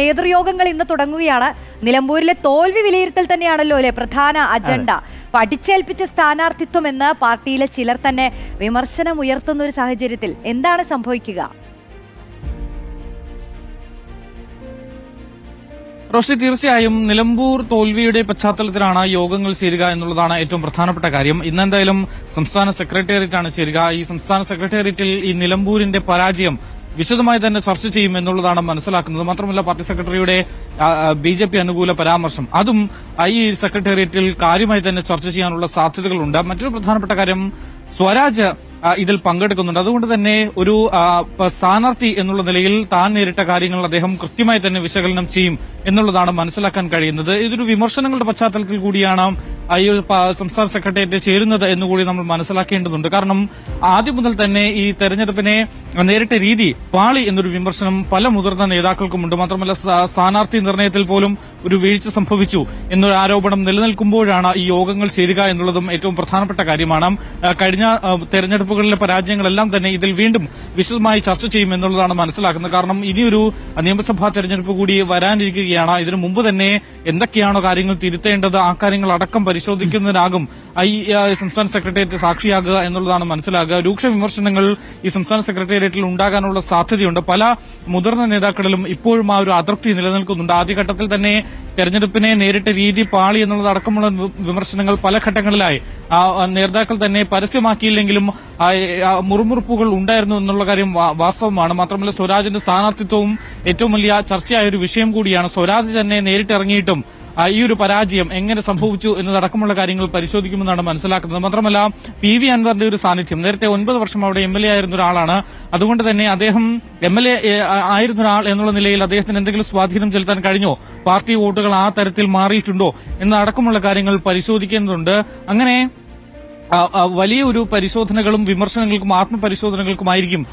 നേതൃയോഗങ്ങൾ ഇന്ന് തുടങ്ങുകയാണ്. നിലമ്പൂരിലെ തോൽവി വിലയിരുത്തൽ തന്നെയാണല്ലോ അല്ലെ പ്രധാന അജണ്ട. പഠിച്ചേൽപ്പിച്ച സ്ഥാനാർത്ഥിത്വം എന്ന് പാർട്ടിയിലെ ചിലർ തന്നെ വിമർശനം ഉയർത്തുന്ന ഒരു സാഹചര്യത്തിൽ എന്താണ് സംഭവിക്കുക? റോഷി തീർച്ചയായും നിലമ്പൂർ തോൽവിയുടെ പശ്ചാത്തലത്തിലാണ് യോഗങ്ങൾ ചേരുക എന്നുള്ളതാണ് ഏറ്റവും പ്രധാനപ്പെട്ട കാര്യം. ഇന്ന് എന്തായാലും സംസ്ഥാന സെക്രട്ടേറിയറ്റ് ആണ് ചേരുക. ഈ സംസ്ഥാന സെക്രട്ടേറിയറ്റിൽ ഈ നിലമ്പൂരിന്റെ പരാജയം വിശദമായി തന്നെ ചർച്ച ചെയ്യും എന്നുള്ളതാണ് മനസ്സിലാക്കുന്നത്. മാത്രമല്ല പാർട്ടി സെക്രട്ടറിയുടെ ബി ജെ പി അനുകൂല പരാമർശം. അതും ഐ സെക്രട്ടേറിയറ്റിൽ കാര്യമായി തന്നെ ചർച്ച ചെയ്യാനുള്ള സാധ്യതകളുണ്ട്. മറ്റൊരു പ്രധാനപ്പെട്ട കാര്യം സ്വരാജ് ഇതിൽ പങ്കെടുക്കുന്നുണ്ട്. അതുകൊണ്ട് തന്നെ ഒരു സ്ഥാനാർത്ഥി എന്നുള്ള നിലയിൽ താൻ നേരിട്ട കാര്യങ്ങൾ അദ്ദേഹം കൃത്യമായി തന്നെ വിശകലനം ചെയ്യും എന്നുള്ളതാണ് മനസ്സിലാക്കാൻ കഴിയുന്നത്. ഇതൊരു വിമർശനങ്ങളുടെ പശ്ചാത്തലത്തിൽ കൂടിയാണ് ഈ ഒരു സംസ്ഥാന സെക്രട്ടേറിയറ്റ് ചേരുന്നത് എന്നുകൂടി നമ്മൾ മനസ്സിലാക്കേണ്ടതുണ്ട്. കാരണം ആദ്യം മുതൽ തന്നെ ഈ തെരഞ്ഞെടുപ്പിനെ നേരിട്ട രീതി പാളി എന്നൊരു വിമർശനം പല മുതിർന്ന നേതാക്കൾക്കുമുണ്ട്. മാത്രമല്ല സ്ഥാ- സ്ഥാനാർത്ഥി നിർണയത്തിൽ പോലും ഒരു വീഴ്ച സംഭവിച്ചു എന്നൊരു ആരോപണം നിലനിൽക്കുമ്പോഴാണ് ഈ യോഗങ്ങൾ ചേരുക എന്നുള്ളതും ഏറ്റവും പ്രധാനപ്പെട്ട കാര്യമാണ്. കഴിഞ്ഞ തെരഞ്ഞെടുപ്പുകളിലെ പരാജയങ്ങളെല്ലാം തന്നെ ഇതിൽ വീണ്ടും വിശദമായി ചർച്ച ചെയ്യും എന്നുള്ളതാണ് മനസ്സിലാക്കുന്നത്. കാരണം ഇനിയൊരു നിയമസഭാ തെരഞ്ഞെടുപ്പ് കൂടി വരാനിരിക്കുകയാണ്. ഇതിനു മുമ്പ് തന്നെ എന്തൊക്കെയാണോ കാര്യങ്ങൾ തിരുത്തേണ്ടത് ആ കാര്യങ്ങൾ അടക്കം പരിശോധിക്കുന്നതിനാകും ഐ സംസ്ഥാന സെക്രട്ടേറിയറ്റ് സാക്ഷിയാകുക എന്നുള്ളതാണ് മനസ്സിലാകുക. രൂക്ഷ വിമർശനങ്ങൾ ഈ സംസ്ഥാന സെക്രട്ടേറിയറ്റിൽ ഉണ്ടാകാനുള്ള സാധ്യതയുണ്ട്. പല മുതിർന്ന നേതാക്കളിലും ഇപ്പോഴും ആ ഒരു അതൃപ്തി നിലനിൽക്കുന്നുണ്ട്. ആദ്യഘട്ടത്തിൽ തന്നെ തെരഞ്ഞെടുപ്പിനെ നേരിട്ട രീതി പാളി എന്നുള്ളതടക്കമുള്ള വിമർശനങ്ങൾ പല ഘട്ടങ്ങളിലായി. നേതാക്കൾ തന്നെ പരസ്യമാക്കിയില്ലെങ്കിലും മുറുമുറുപ്പുകൾ ഉണ്ടായിരുന്നു എന്നുള്ള കാര്യം വാസ്തവമാണ്. മാത്രമല്ല സ്വരാജിന്റെ സ്ഥാനാർത്ഥിത്വവും ഏറ്റവും വലിയ ചർച്ചയായ ഒരു വിഷയം കൂടിയാണ്. സ്വരാജ് തന്നെ നേരിട്ടിറങ്ങിയിട്ടും ഈ ഒരു പരാജയം എങ്ങനെ സംഭവിച്ചു എന്നതടക്കമുള്ള കാര്യങ്ങൾ പരിശോധിക്കുമെന്നാണ് മനസ്സിലാക്കുന്നത്. മാത്രമല്ല പി വി അൻവറിന്റെ ഒരു സാന്നിധ്യം. നേരത്തെ ഒൻപത് വർഷം അവിടെ എം എൽ എ ആയിരുന്ന ഒരാളാണ്. അതുകൊണ്ട് തന്നെ അദ്ദേഹം എം എൽ എ ആയിരുന്ന ഒരാൾ എന്നുള്ള നിലയിൽ അദ്ദേഹത്തിന് എന്തെങ്കിലും സ്വാധീനം ചെലുത്താൻ കഴിഞ്ഞോ? പാർട്ടി വോട്ടുകൾ ആ തരത്തിൽ മാറിയിട്ടുണ്ടോ? എന്നതടക്കമുള്ള കാര്യങ്ങൾ പരിശോധിക്കേണ്ടതുണ്ട്. അങ്ങനെ വലിയ ഒരു പരിശോധനകളും വിമർശനങ്ങൾക്കും ആത്മപരിശോധനകൾക്കുമായിരിക്കും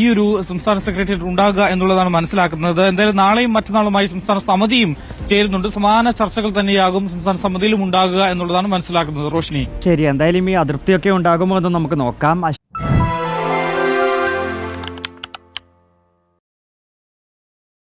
ഈ ഒരു സംസ്ഥാന സെക്രട്ടേറിയറ്റ് ഉണ്ടാകുക എന്നുള്ളതാണ് മനസ്സിലാക്കുന്നത്. എന്തായാലും നാളെയും മറ്റന്നാളുമായി സംസ്ഥാന സമിതിയും ചേരുന്നുണ്ട്. സമാന ചർച്ചകൾ തന്നെയാകും സംസ്ഥാന സമിതിയിലും ഉണ്ടാകുക എന്നുള്ളതാണ് മനസ്സിലാക്കുന്നത്. റോഷിനി. ശരി എന്തായാലും ഈ അതൃപ്തിയൊക്കെ ഉണ്ടാകുമോ എന്ന് നമുക്ക് നോക്കാം.